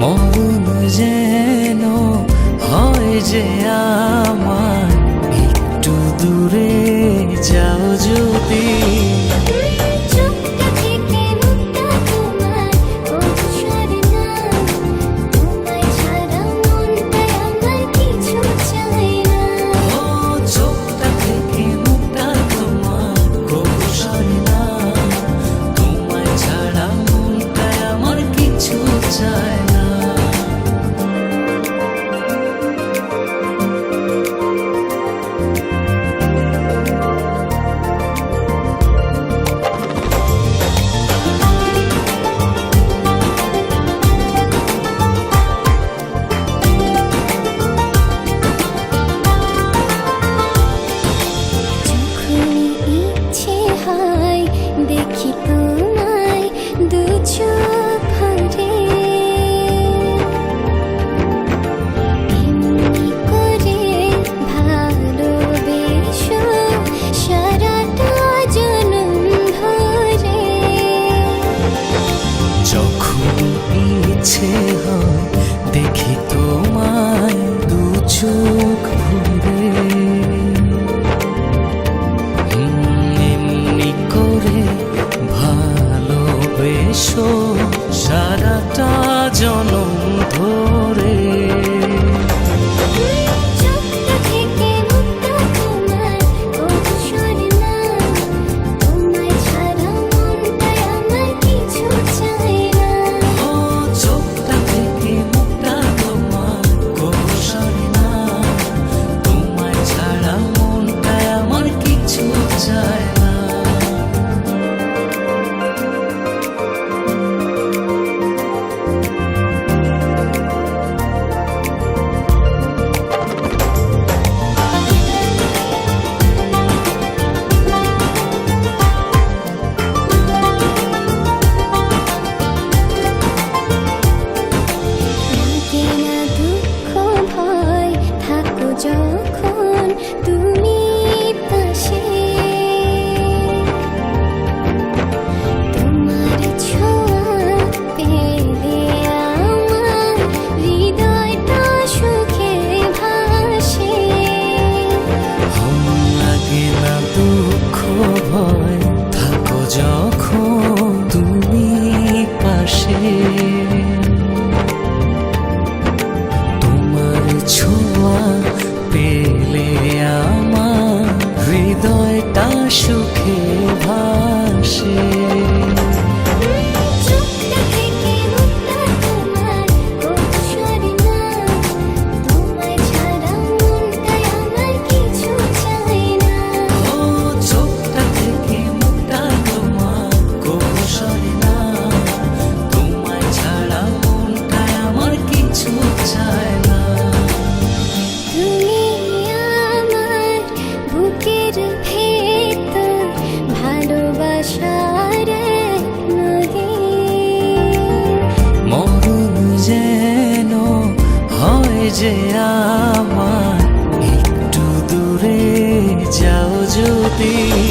মন যেন হয় যে আ দেখি তোমায় দু ভরে। এমনি করে ভালোবেসো সারাটা জনম ধরে। যখন ইচ্ছে হয় দেখি চোখ এসো সারাটা যে আমার একটু দূরে যাও যদি।